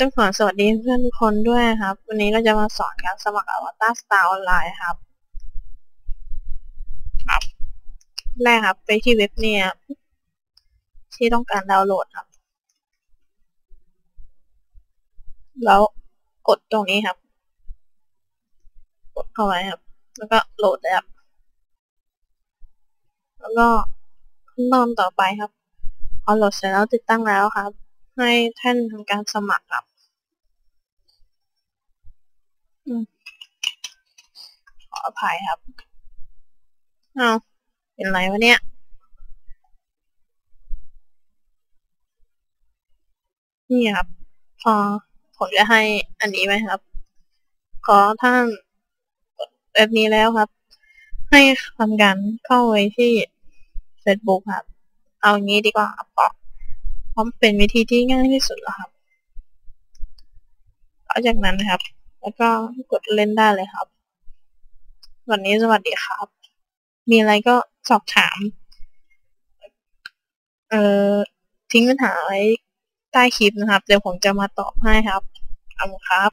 ต้องขอสวัสดีเพื่อนทุกคนด้วยครับ วันนี้ก็จะมาสอนการสมัครอวตารสตาร์ออนไลน์ครับ ครับ แรกครับ ไปที่เว็บเนี่ย ที่ต้องการดาวน์โหลดครับ แล้วกดตรงนี้ครับ กดเข้าไว้ครับ แล้วก็โหลดแอปแล้วก็ขั้นตอนต่อไปครับพอโหลดเสร็จแล้วติดตั้งแล้วครับ ให้ท่านทำการสมัครครับอขออภัยครับ เอาเป็นไรวะเนี่ย นี่ครับ พอผมจะให้อันนี้ไหมครับ ขอท่านแบบนี้แล้วครับ ให้ทำการเข้าไปที่ Facebook ครับ เอางี้ดีกว่าครับ เพราะเพราะเป็นวิธีที่ง่ายที่สุดแล้วครับหลังจากนั้นนะครับ แล้วก็กดเล่นได้เลยครับ วันนี้สวัสดีครับ มีอะไรก็สอบถาม เอ่อ ทิ้งปัญหาไว้ใต้คลิปนะครับ เดี๋ยวผมจะมาตอบให้ครับขอบคุณครับ